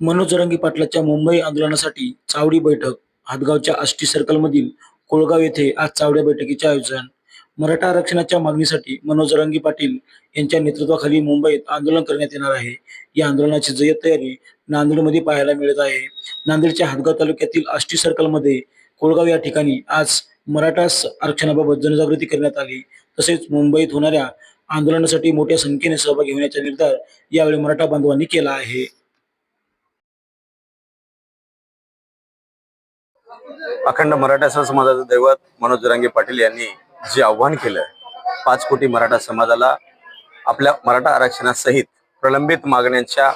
मनोज रंगी पाटलाच्या मुंबई आंदोलनासाठी चावडी बैठक हातगावच्या आष्टी सर्कलमधील कोळगाव येथे आज चावड्या बैठकीचे आयोजन. मराठा आरक्षणाच्या मागणीसाठी मनोज रंगी पाटील यांच्या नेतृत्वाखाली मुंबईत आंदोलन करण्यात येणार आहे. या आंदोलनाची जय्यत तयारी नांदेडमध्ये पाहायला मिळत आहे. नांदेडच्या हातगाव तालुक्यातील आष्टी सर्कलमध्ये कोळगाव या ठिकाणी आज मराठा आरक्षणाबाबत जनजागृती करण्यात आली. तसेच मुंबईत होणाऱ्या आंदोलनासाठी मोठ्या संख्येने सहभागी होण्याचा निर्धार यावेळी मराठा बांधवांनी केला आहे. अखंड मराठा समाजाचं दैवत मनोज जरांगे पाटील यांनी जे आव्हान केलं पाच कोटी मराठा समाजाला आपल्या मराठा आरक्षणासहित प्रलंबित मागण्यांच्या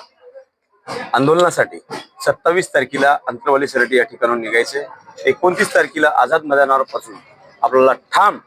आंदोलनासाठी सत्तावीस तारखेला अंतरवाली सरटी या ठिकाणून निघायचे. एकोणतीस तारखेला आझाद मैदानावर पासून आपल्याला ठाम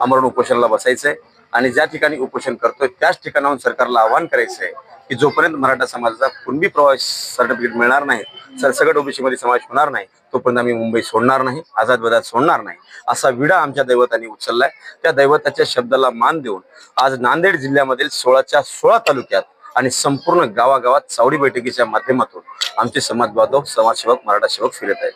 आमरण उपोषणाला बसायचंय आणि ज्या ठिकाणी उपोषण करतोय त्याच ठिकाणाहून सरकारला आवाहन करायचंय. की जोपर्यंत मराठा समाजाचा कुणबी प्रवास सर्टिफिकेट मिळणार नाही सरसकट ओबीसी मध्ये समावेश होणार नाही तोपर्यंत आम्ही मुंबई सोडणार नाही आझाद बदात सोडणार नाही असा विडा आमच्या दैवतांनी उचललाय. त्या दैवताच्या शब्दाला मान देऊन आज नांदेड जिल्ह्यामधील सोळाच्या सोळा तालुक्यात आणि संपूर्ण गावागावात चावडी बैठकीच्या माध्यमातून आमचे समाज बांधव समाजसेवक मराठा सेवक फिरत आहेत.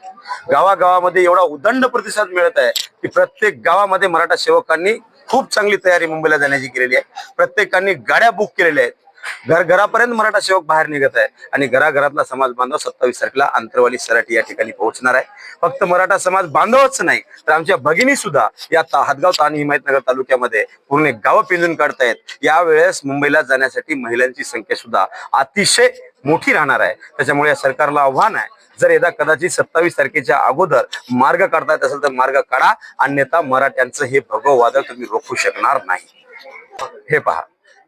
गावागावामध्ये एवढा उदंड प्रतिसाद मिळत आहे की प्रत्येक गावामध्ये मराठा सेवकांनी खूप चांगली तयारी मुंबईला जाण्याची केलेली आहे. प्रत्येकाने गाड्या बुक केलेल्या आहेत. घर घरापर्यंत मराठा सेवक बाहेर निघत आहे. आणि घराघरातला समाज बांधव सत्तावीस तारखेला अंतरवाली सराटी या ठिकाणी पोहोचणार आहे. फक्त मराठा समाज बांधवच नाही तर आमच्या भगिनी सुद्धा या ता- हातगाव आणि हिमायतनगर तालुक्यामध्ये पूर्ण गावं पिंजून काढतायत. यावेळेस मुंबईला जाण्यासाठी महिलांची संख्या सुद्धा अतिशय मोठी राहणार आहे. त्याच्यामुळे या सरकारला आव्हान आहे. जर यदा कदाचित सत्तावीस तारखेच्या अगोदर मार्ग काढता येत असेल तर मार्ग काढा. अन्यथा मराठ्यांचं हे भगव वादळ तुम्ही रोखू शकणार नाही. हे पहा.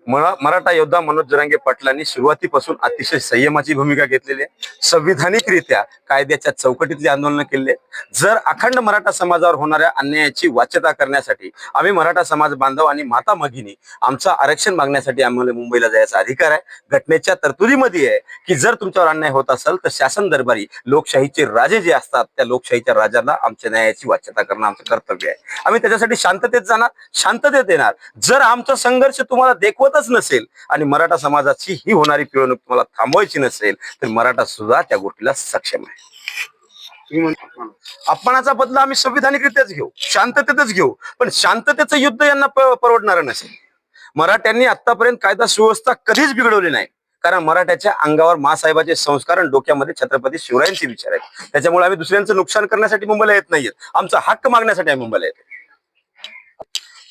मराठा योद्धा मनोज जरांगे पाटलांनी सुरुवातीपासून अतिशय संयमाची भूमिका घेतलेली आहे. संविधानिकरित्या कायद्याच्या चौकटीतले आंदोलन केले. जर अखंड मराठा समाजावर होणाऱ्या अन्यायाची वाच्यता करण्यासाठी आम्ही मराठा समाज बांधव आणि माता भगिनी आमचं आरक्षण मागण्यासाठी आम्हाला मुंबईला जायचा अधिकार आहे. घटनेच्या तरतुदीमध्ये आहे की जर तुमच्यावर अन्याय होत असेल तर शासन दरबारी लोकशाहीचे राजे जे असतात त्या लोकशाहीच्या राजाला आमच्या न्यायाची वाच्यता करणं आमचं कर्तव्य आहे. आम्ही त्याच्यासाठी शांततेत जाणार शांततेत येणार. जर आमचा संघर्ष तुम्हाला देखवतच नसेल आणि मराठा समाजाची ही होणारी पिळवणूक तुम्हाला थांबवायची नसेल तर मराठा सुद्धा त्या गोष्टीला सक्षम आहे. अपमानाचा बदला आम्ही संविधानिकरित्याच घेऊ शांततेतच घेऊ पण शांततेचं युद्ध यांना परवडणार परवडणारं नसेल. मराठ्यांनी आतापर्यंत कायदा सुव्यवस्था कधीच बिघडवली नाही कारण मराठ्याच्या अंगावर मासाहेबाचे संस्कार आणि डोक्यामध्ये छत्रपती शिवरायांचे विचार आहेत. त्याच्यामुळे आम्ही दुसऱ्यांचं नुकसान करण्यासाठी मुंबईला येत नाहीये. आमचा हक्क मागण्यासाठी आम्ही मुंबईला येतो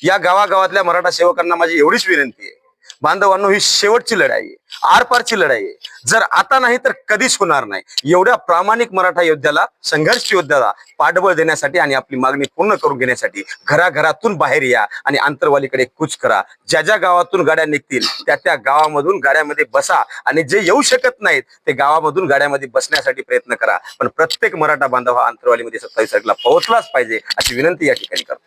या गावागावातल्या मराठा सेवकांना माझी एवढीच विनंती आहे. बांधवांनो ही शेवटची लढाई आहे. आरपारची लढाई आहे. जर आता नाही तर कधीच होणार नाही. एवढ्या प्रामाणिक मराठा योद्ध्याला संघर्ष योद्ध्याला पाठबळ देण्यासाठी आणि आपली मागणी पूर्ण करून घेण्यासाठी घराघरातून बाहेर या आणि आंतरवालीकडे कूच करा. ज्या ज्या गावातून गाड्या निघतील त्या त्या गावामधून गाड्यामध्ये बसा आणि जे येऊ शकत नाहीत ते गावामधून गाड्यामध्ये बसण्यासाठी प्रयत्न करा. पण प्रत्येक मराठा बांधव हा आंतरवालीमध्ये सत्तावीस तारखेला पोहोचलाच पाहिजे अशी विनंती या ठिकाणी करतो.